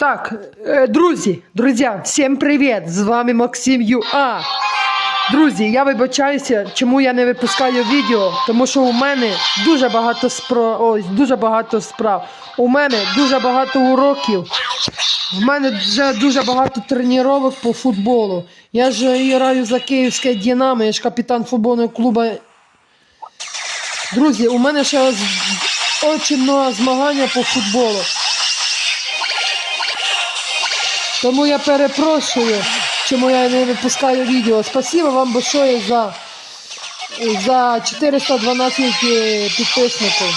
Так, е, друзі, друзі, всім привіт! З вами Максим ЮА. Друзі, я вибачаюся, чому я не випускаю відео, тому що у мене дуже багато справ. Ось, дуже багато справ. У мене дуже багато уроків. В мене вже дуже багато тренувань по футболу. Я ж граю за Київське Динамо, я ж капітан футбольного клубу. Друзі, у мене ще багато змагання по футболу. Тому я перепрошую, чому я не випускаю відео. Спасибо вам большое за, за 412 е, підписників.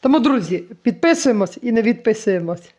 Тому, друзі, підписуємось і не відписуємось.